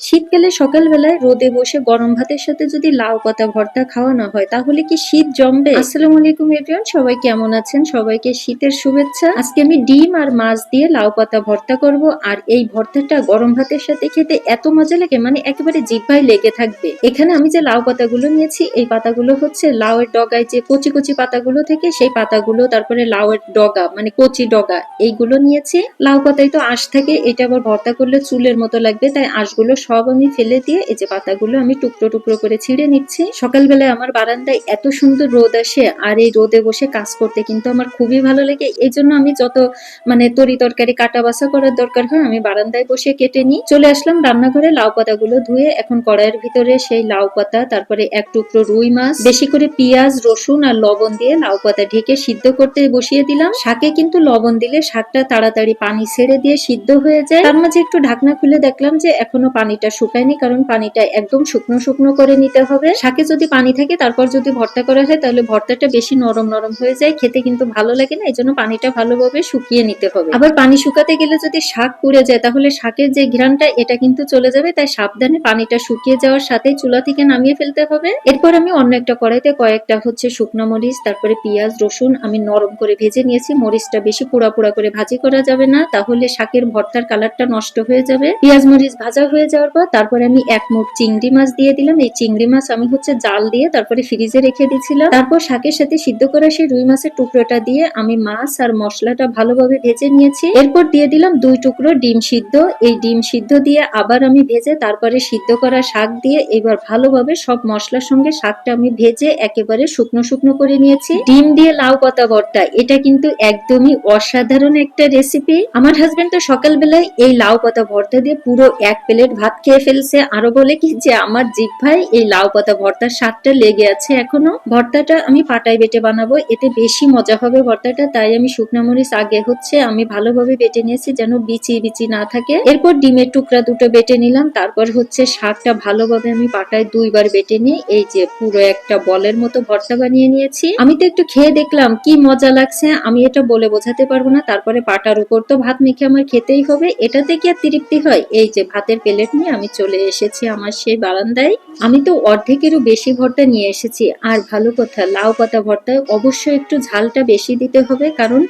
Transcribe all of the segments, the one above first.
শীতকালে সকালবেলায় রোদে বসে গরম ভাতের সাথে যদি লাউ পাতা, ভর্তা খাওয়ানো হয়, তাহলে কি শীত জমবে? আসসালামু আলাইকুম এভরিওয়ান সবাই কেমন আছেন? সবাইকে শীতের শুভেচ্ছা। আজকে আমি ডিম আর মাছ দিয়ে লাউ পাতা, ভর্তা করব, আর এই ভর্তাটা গরম ভাতের সাথে খেতে এত মজা লাগে মানে একেবারে জিভ্ভায় লেগে থাকবে। এখানে আমি যে লাউ পাতাগুলো নিয়েছি, এই পাতাগুলো হচ্ছে লাউয়ের ডগায় যে কচি কচি পাতাগুলো থেকে, সেই পাতাগুলো, তারপরে লাউয়ের ডগা মানে কচি ডগা, এইগুলো নিয়েছি। লাউ পাতায় তো আঁশ থাকে, এটা আবার ভর্তা করলে চুলের মতো লাগবে, তাই আঁশগুলো সব আমি ফেলে দিয়ে এই যে পাতাগুলো আমি টুকরো টুকরো করে ছিঁড়ে নিচ্ছি। সকালবেলায় আমার বারান্দায় এত সুন্দর রোদ আসে আর এই রোদে বসে কাজ করতে কিন্তু আমার খুবই ভালো লাগে। এই জন্য আমি যত মানে তরি তরকারি, কাটা বাছা করার দরকার হয় আমি বারান্দায় বসে কেটে নিই। চলে আসলাম রান্নাঘরে লাউ পাতাগুলো ধুয়ে এখন কড়াইয়ের ভিতরে সেই লাউ পাতা, তারপরে এক টুকরো রুই মাছ, বেশি করে পেঁয়াজ, রসুন আর লবণ দিয়ে লাউ পাতা ঢেকে সিদ্ধ করতে বসিয়ে দিলাম। শাকে কিন্তু লবণ দিলে শাকটা তাড়াতাড়ি পানি ছেড়ে দিয়ে সিদ্ধ হয়ে যায়। তার মাঝে একটু ঢাকনা খুলে দেখলাম যে এখনও পানিটা শুকায়নি, কারণ পানিটা একদম শুকনো শুকনো করে নিতে হবে। শাকে যদি পানি থাকে, তারপর যদি ভর্তা করা হয়, তাহলে ভর্তাটা বেশি নরম নরম হয়ে যায়। খেতে কিন্তু ভালো লাগে না এই জন্য পানিটা ভালোভাবে শুকিয়ে নিতে হবে। আবার পানি শুকাতে গেলে যদি শাক পুড়ে যায়, তাহলে শাকের যে ঘ্রাণটা, এটা কিন্তু চলে যাবে। তাই সাবধানে পানিটা শুকিয়ে যাওয়ার সাথেই চুলা থেকে নামিয়ে ফেলতে হবে। এরপর আমি অন্য একটা কড়াইতে কয়েকটা হচ্ছে শুকনো মরিচ, তারপরে পেঁয়াজ, রসুন আমি নরম করে ভেজে নিয়েছি। মরিচটা বেশি পোড়া পোড়া করে ভাজি করা যাবে না, তাহলে শাকের ভর্তার কালারটা নষ্ট হয়ে যাবে। পেঁয়াজ, মরিচ ভাজা হয়ে যাওয়ার পর তারপরে আমি এক মুঠ চিংড়ি মাছ দিয়ে দিলাম। এই চিংড়ি মাছ আমি হচ্ছে জাল দিয়ে তারপরে ফ্রিজে রেখে দিয়েছিলাম। তারপর শাকের সাথে সিদ্ধ করা সেই রুই মাছের টুকরোটা দিয়ে আমি মাছ আর মশলাটা ভালোভাবে ভেজে নিয়েছি। এরপর দিয়ে দিলাম দুই টুকরো ডিম সিদ্ধ। এই ডিম সিদ্ধ দিয়ে আবার আমি ভেজে তারপরে সিদ্ধ করা শাক দিয়ে এবার ভালোভাবে সব মশলার সঙ্গে শাকটা আমি ভেজে একেবারে শুকনো শুকনো করে নিয়েছি। ডিম দিয়ে লাউ পাতা ভর্তা, এটা কিন্তু একদমই অসাধারণ একটা রেসিপি আমার হাজবেন্ড তো সকালবেলায় এই লাউ পাতা ভর্তা দিয়ে পুরো এক প্লেট ভাত খেয়ে ফেলছে। আরও বলে কি যে, আমার জিভ্ভায় এই লাউ পাতা ভর্তার স্বাদটা লেগে আছে এখনও। ভর্তাটা আমি পাটায় বেটে বানাবো। এতে বেশি মজা হবে ভর্তাটা। তাই আমি শুকনো মরিচ আগে হচ্ছে আমি ভালোভাবে বেটে নিয়েছি যেন বিচি বিচি না থাকে। এরপর ডিমের টুকরা দুটো বেটে নিলাম। তারপর হচ্ছে শাকটা ভালোভাবে আমি পাটায় দুইবার বেটে নিয়ে এই যে পুরো একটা বলের মতো ভর্তা বানিয়ে নিয়েছি। আমি তো একটু খেয়ে দেখলাম কি মজা লাগছে। আমি এটা বলে বোঝাতে পারব না। তারপরে পাটার উপর তো ভাত মেখে আমার খেতেই হবে। এটাতে কি আর তৃপ্তি হয়? এই যে ভাতের প্লেট নিয়ে আমি চলে এসেছি আমার সেই বারান্দায়। আমি তো অর্ধেকেরও বেশি ভর্তা নিয়ে এসেছি। আর ভালো কথা, লাউ পাতা ভর্তায় অবশ্যই একটু ঝালটা বেশি দিতে হবে, কারণ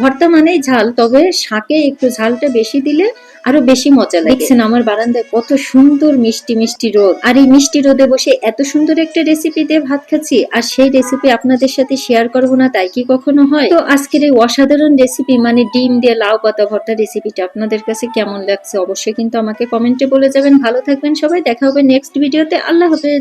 ভর্তা মানেই ঝাল, তবে শাকে একটু ঝালটা বেশি দিলে আরও বেশি মজা লাগে। দেখছেন আমার বারান্দায় কত সুন্দর মিষ্টি মিষ্টি রোদ। আর এই মিষ্টি রোদে বসে এত সুন্দর একটা রেসিপি দিয়ে ভাত খাচ্ছি, আর সেই রেসিপি আপনাদের সাথে শেয়ার করব না, তাই কি কখনো হয়? তো আজকের এই অসাধারণ রেসিপি মানে ডিম দিয়ে লাউ পাতা ভর্তা রেসিপিটা আপনাদের কাছে কেমন লাগছে, অবশ্যই কিন্তু আমাকে কমেন্টে বলে যাবেন ভালো থাকবেন সবাই। দেখা হবে নেক্সট ভিডিওতে আল্লাহ হাফেজ।